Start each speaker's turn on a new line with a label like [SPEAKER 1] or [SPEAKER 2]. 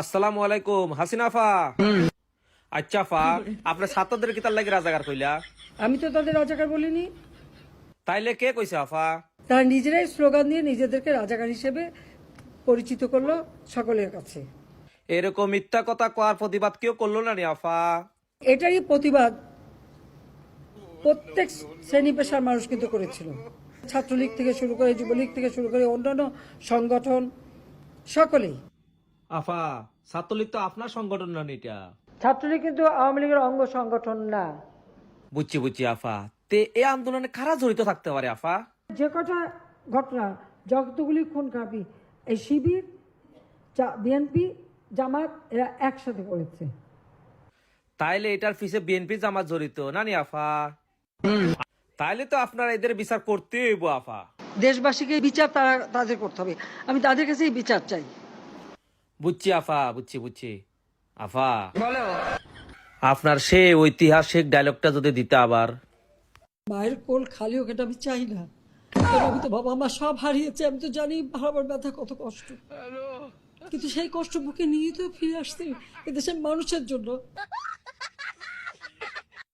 [SPEAKER 1] আসসালামু আলাইকুম হাসিনা ফা আচ্ছা ফা আপনার ছাত্রদের কি তার লাগে রাজাগার কইলা?
[SPEAKER 2] আমি তো তাদের রাজাকার বলিনি।
[SPEAKER 1] তাইলে কে কইছে আফা?
[SPEAKER 2] তারা নিজেরাই স্লোগান দিয়ে নিজেদেরকে রাজাকার হিসেবে পরিচিত করল সকলের কাছে।
[SPEAKER 1] এরকম মিথ্যা কথা করার প্রতিবাদ কেউ করল না নি আফা।
[SPEAKER 2] এটারই প্রতিবাদ প্রত্যেক শ্রেণি পেশার মানুষ কিন্তু করেছিল। ছাত্রলীগ থেকে শুরু করে যুবলীগ থেকে শুরু করে অন্যান্য সংগঠন সকলেই।
[SPEAKER 1] আফা ছাত্রলীগ তো আপনার সংগঠন না এটা?
[SPEAKER 2] ছাত্রলীগ কিন্তু আওয়ামী লীগের অঙ্গ সংগঠন না।
[SPEAKER 1] বুঝছি বুঝছি আফা। তে এ আন্দোলনে কারা জড়িত থাকতে পারে আফা?
[SPEAKER 2] যে কটা ঘটনা যতগুলি খুন এই শিবির বিএনপি জামাত এরা একসাথে করেছে।
[SPEAKER 1] তাইলে এটার পিছে বিএনপি জামাত জড়িত না নি আফা? তাইলে তো আপনারা এদের বিচার করতে হইব আফা।
[SPEAKER 2] দেশবাসীকে বিচার তারা তাদের করতে হবে। আমি তাদের কাছেই বিচার চাই।
[SPEAKER 1] বুঝছি আফা বুঝছি বুঝছি আফা। আপনার সে ঐতিহাসিক ডায়লগটা যদি দিতে আবার।
[SPEAKER 2] মায়ের কোল খালি ওকে এটা আমি চাই না। আমি তো বাবা মা সব হারিয়েছে আমি তো জানি বাবার ব্যথা কত কষ্ট। কিন্তু সেই কষ্ট বুকে নিয়ে তো ফিরে আসতে এদেশের মানুষের জন্য।